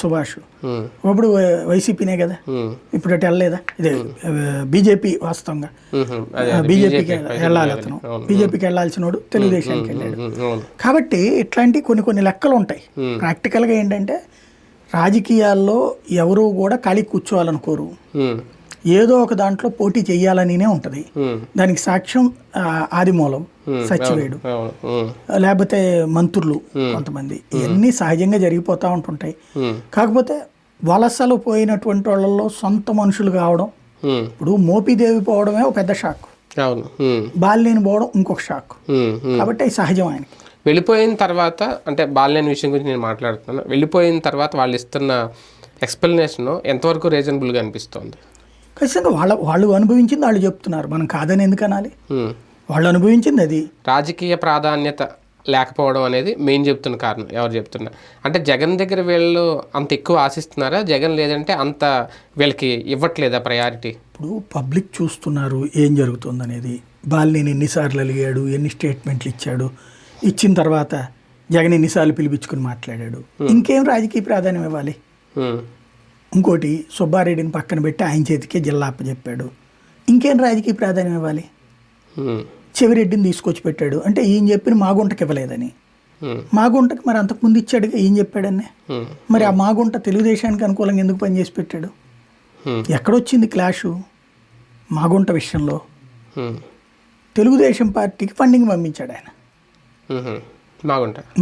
సుభాష్. ఇప్పుడు వైసీపీనే కదా. ఇప్పుడు అటు వెళ్ళలేదా? ఇదే బీజేపీ వాస్తవంగా. బీజేపీకి వెళ్ళాలి అతను. బీజేపీకి వెళ్ళాల్సినోడు తెలుగుదేశానికి వెళ్ళాడు. కాబట్టి ఇట్లాంటి కొన్ని కొన్ని లెక్కలు ఉంటాయి. ప్రాక్టికల్గా ఏంటంటే రాజకీయాల్లో ఎవరు కూడా ఖాళీ కూర్చోవాలనుకోరు. ఏదో ఒక దాంట్లో పోటీ చేయాలనినే ఉంటుంది. దానికి సాక్ష్యం ఆదిమూలం ఉమ్, లేకపోతే మంత్రులు కొంతమంది. ఇవన్నీ సహజంగా జరిగిపోతూ ఉంటుంటాయి. కాకపోతే వలసలు పోయినటువంటి వాళ్ళల్లో సొంత మనుషులు కావడం ఇప్పుడు మోపిదేవి పోవడమే ఒక పెద్ద షాక్. బాలినేని పోవడం ఇంకొక షాక్. కాబట్టి సహజం ఆయనకి. వెళ్ళిపోయిన తర్వాత అంటే బాల్యని విషయం గురించి నేను మాట్లాడుతున్నాను. వెళ్ళిపోయిన తర్వాత వాళ్ళు ఇస్తున్న ఎక్స్ప్లెనేషన్ ఎంతవరకు రీజనబుల్గా అనిపిస్తుంది? ఖచ్చితంగా వాళ్ళ వాళ్ళు అనుభవించింది వాళ్ళు చెప్తున్నారు. మనం కాదని ఎందుకు అనాలి. వాళ్ళు అనుభవించింది అది. రాజకీయ ప్రాధాన్యత లేకపోవడం అనేది మెయిన్ చెప్తున్న కారణం. ఎవరు చెప్తున్నా. అంటే జగన్ దగ్గర వీళ్ళు అంత ఎక్కువ ఆశిస్తున్నారా? జగన్ లేదంటే అంత వీళ్ళకి ఇవ్వట్లేదా ప్రయారిటీ ఇప్పుడు పబ్లిక్ చూస్తున్నారు ఏం జరుగుతుందనేది బాలినేని ఎన్నిసార్లు అలిగాడు ఎన్ని స్టేట్మెంట్లు ఇచ్చాడు ఇచ్చిన తర్వాత జగన్ ఎన్నిసార్లు పిలిపించుకుని మాట్లాడాడు. ఇంకేం రాజకీయ ప్రాధాన్యం ఇవ్వాలి? ఇంకోటి సుబ్బారెడ్డిని పక్కన పెట్టి ఆయన చేతికే జిల్లా అప్పచెప్పాడు. ఇంకేం రాజకీయ ప్రాధాన్యం ఇవ్వాలి? చెవిరెడ్డిని తీసుకొచ్చి పెట్టాడు. అంటే ఈయన చెప్పిన మాగుంటకి ఇవ్వలేదని. మాగుంటకి మరి అంతకుముందు ఇచ్చాడుగా ఏం చెప్పాడనే మరి ఆ మాగుంట తెలుగుదేశానికి అనుకూలంగా ఎందుకు పనిచేసి పెట్టాడు? ఎక్కడొచ్చింది క్లాషు? మాగుంట విషయంలో. తెలుగుదేశం పార్టీకి ఫండింగ్ పంపించాడు ఆయన. బాగుంటాయి